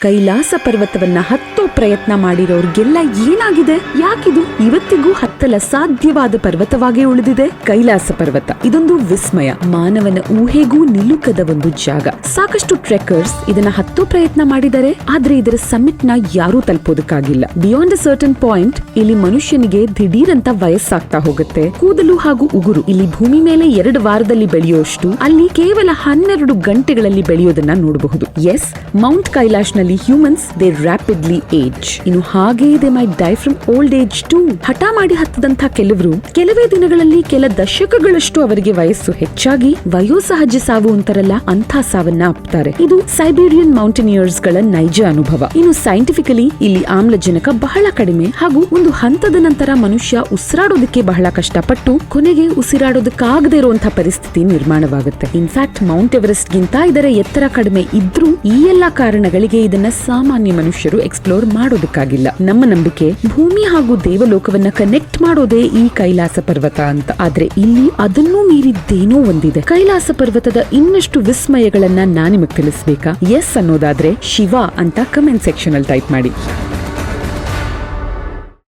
ಕೈಲಾಸ ಪರ್ವತವನ್ನ ಹತ್ತೋ ಪ್ರಯತ್ನ ಮಾಡಿರೋರ್ಗೆಲ್ಲ ಏನಾಗಿದೆ? ಯಾಕಿದು? ಇವತ್ತಿಗೂ ಹತ್ತಲ ಸಾಧ್ಯವಾದ ಪರ್ವತವಾಗಿ ಉಳಿದಿದೆ. ಕೈಲಾಸ ಪರ್ವತ, ಇದೊಂದು ವಿಸ್ಮಯ. ಮಾನವನ ಊಹೆಗೂ ನಿಲುಕದ ಒಂದು ಜಾಗ. ಸಾಕಷ್ಟು ಟ್ರೆಕರ್ಸ್ ಇದನ್ನ ಹತ್ತೋ ಪ್ರಯತ್ನ ಮಾಡಿದರೆ ಆದ್ರೆ ಇದರ ಸಮಿಟ್ನ ಯಾರೂ ತಲುಪೋದಕ್ಕಾಗಿಲ್ಲ. ಬಿಯಾಂಡ್ ಅ ಸರ್ಟನ್ ಪಾಯಿಂಟ್ ಇಲ್ಲಿ ಮನುಷ್ಯನಿಗೆ ದಿಢೀರಂತ ವಯಸ್ಸಾಗ್ತಾ ಹೋಗುತ್ತೆ. ಕೂದಲು ಹಾಗೂ ಉಗುರು. ಇಲ್ಲಿ ಭೂಮಿ ಮೇಲೆ ಎರಡು ವಾರದಲ್ಲಿ ಬೆಳೆಯುವಷ್ಟು, ಅಲ್ಲಿ ಕೇವಲ ಹನ್ನೆರಡು ಗಂಟೆಗಳಲ್ಲಿ ಬೆಳೆಯೋದನ್ನ ನೋಡಬಹುದು. ಎಸ್ ಮೌಂಟ್ ಕೈಲಾಶ್ ನಲ್ಲಿ ಹ್ಯೂಮನ್ಸ್ ದೇ ರ್ಯಾಪಿಡ್ಲಿ ಏಜ್ ಇನ್ನು ಹಾಗೆ they may die from old age to ಹಠ ಮಾಡಿ ಹತ್ತದಂತಹ ಕೆಲವರು ಕೆಲವೇ ದಿನಗಳಲ್ಲಿ ಕೆಲ ದಶಕಗಳಷ್ಟು ಅವರಿಗೆ ವಯಸ್ಸು ಹೆಚ್ಚಾಗಿ ವಯೋಸಹಜ ಸಾವು ಅಂತಾರಲ್ಲ, ಅಂಥ ಸಾವನ್ನ ಅಪ್ತಾರೆ ಇದು ಸೈಬೀರಿಯನ್ ಮೌಂಟೇನಿಯರ್ಸ್ಗಳ ನೈಜ ಅನುಭವ. ಇನ್ನು ಸೈಂಟಿಫಿಕಲಿ ಇಲ್ಲಿ ಆಮ್ಲಜನಕ ಬಹಳ ಕಡಿಮೆ ಹಾಗೂ ಒಂದು ಹಂತದ ನಂತರ ಮನುಷ್ಯ ಉಸಿರಾಡೋದಕ್ಕೆ ಬಹಳ ಕಷ್ಟಪಟ್ಟು ಕೊನೆಗೆ ಉಸಿರಾಡೋದಕ್ಕಾಗದೇ ಇರುವಂತಹ ಪರಿಸ್ಥಿತಿ ನಿರ್ಮಾಣವಾಗುತ್ತೆ. ಇನ್ಫ್ಯಾಕ್ಟ್ ಮೌಂಟ್ ಎವರೆಸ್ಟ್ ಗಿಂತ ಇದರ ಎತ್ತರ ಕಡಿಮೆ ಇದ್ರೂ ಈ ಎಲ್ಲಾ ಕಾರಣಗಳಿಗೆ ಇದನ್ನ ಸಾಮಾನ್ಯ ಮನುಷ್ಯರು ಎಕ್ಸ್ಪ್ಲೋರ್ ಮಾಡೋದಕ್ಕಾಗಿಲ್ಲ. ನಮ್ಮ ನಂಬಿಕೆ ಭೂಮಿ ಹಾಗೂ ದೇವಲೋಕವನ್ನ ಕನೆಕ್ಟ್ ಮಾಡೋದೇ ಈ ಕೈಲಾಸ ಪರ್ವತ ಅಂತ. ಆದ್ರೆ ಇಲ್ಲಿ ಅದನ್ನೂ ಮೀರಿದ್ದೇನೋ ಒಂದಿದೆ. ಕೈಲಾಸ ಪರ್ವತದ ಇನ್ನಷ್ಟು ವಿಸ್ಮಯಗಳನ್ನ ನಾನು ನಿಮಗೆ ತಿಳಿಸ್ಬೇಕಾ? ಎಸ್ ಅನ್ನೋದಾದ್ರೆ ಶಿವ ಅಂತ ಕಮೆಂಟ್ ಸೆಕ್ಷನ್ ಅಲ್ಲಿ ಟೈಪ್ ಮಾಡಿ.